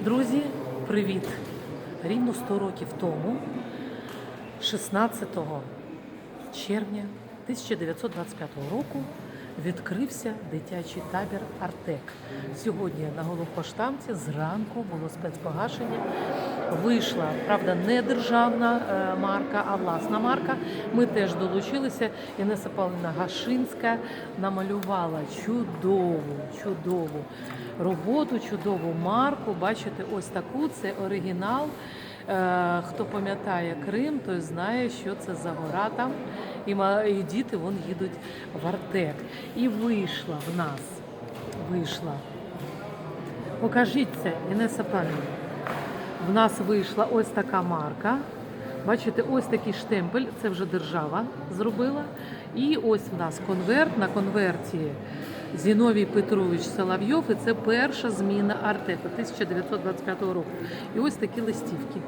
Друзі, привіт! Рівно 100 років тому, 16 червня 1925 року, відкрився дитячий табір Артек. Сьогодні на головпоштамті зранку було спецпогашення. Вийшла, правда, не державна е, марка, а власна марка. Ми теж долучилися. Інеса Павлівна Гашинська намалювала чудову, чудову роботу, чудову марку. Бачите, ось таку це оригінал. Е, Хто пам'ятає Крим, той знає, що це за гора там. І, діти вон їдуть в Артек. І вийшла в нас. Вийшла. Покажіть це, Інеса Павлівна. В нас вийшла ось така марка. Бачите, ось такий штемпель, це вже держава зробила. І ось в нас конверт. На конверті Зіновій Петрович Соловйов, і це перша зміна Артеку 1925 року. І ось такі листівки.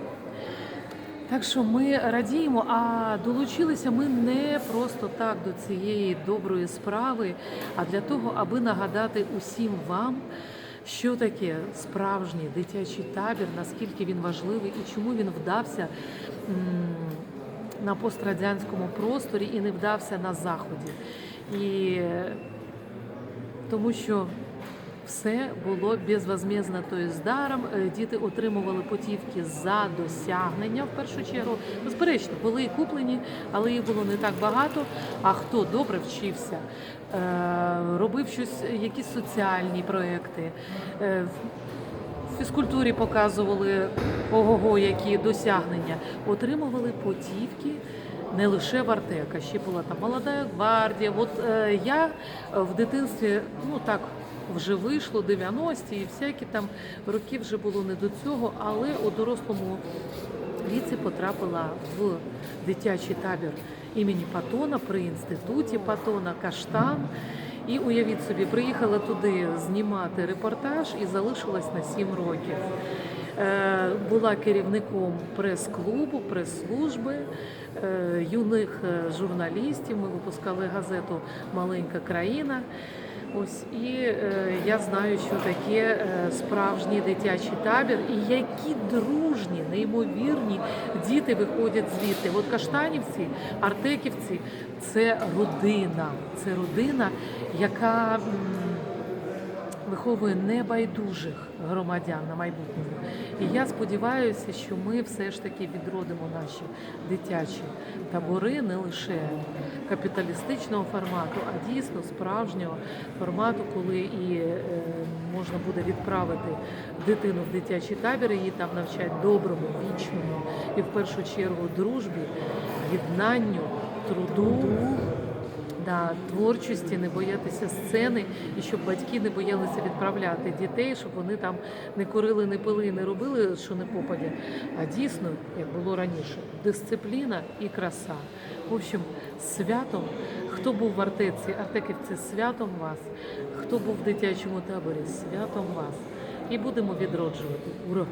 Так що ми радіємо, а долучилися ми не просто так до цієї доброї справи, а для того, аби нагадати усім вам, що таке справжній дитячий табір, наскільки він важливий і чому він вдався на пострадянському просторі і не вдався на заході. І тому що все було безвозмездно, тобто з даром. Е, Діти отримували путівки за досягнення в першу чергу. Безперечно, були і куплені, але їх було не так багато. А хто добре вчився, е, робив щось, якісь соціальні проекти. е, в фізкультурі показували ого-го, які досягнення, отримували путівки не лише в Артека, ще була там молода гвардія. От е, я в дитинстві, ну так. Вже вийшло 90-ті і всякі там роки вже було не до цього, але у дорослому віці потрапила в дитячий табір імені Патона при інституті Патона Каштан. І уявіть собі, приїхала туди знімати репортаж і залишилась на 7 років. Е, Була керівником прес-клубу, прес-служби е, юних е, журналістів. Ми випускали газету Маленька країна. Ось і е, я знаю, що таке е, справжній дитячий табір, і які дружні, неймовірні діти виходять звідти. От каштанівці, артеківці це родина, це родина, яка. Виховує небайдужих громадян на майбутньому. І я сподіваюся, що ми все ж таки відродимо наші дитячі табори не лише капіталістичного формату, а дійсно справжнього формату, коли і е, можна буде відправити дитину в дитячий табір, її там навчать доброму, вічному і в першу чергу дружбі, єднанню, труду да, творчості, не боятися сцени, і щоб батьки не боялися відправляти дітей, щоб вони там не курили, не пили, не робили, що не попадя. А дійсно, як було раніше, дисципліна і краса. В общем, святом, хто був в Артеці, Артеківці, святом вас, хто був в дитячому таборі, святом вас. І будемо відроджувати. Ура!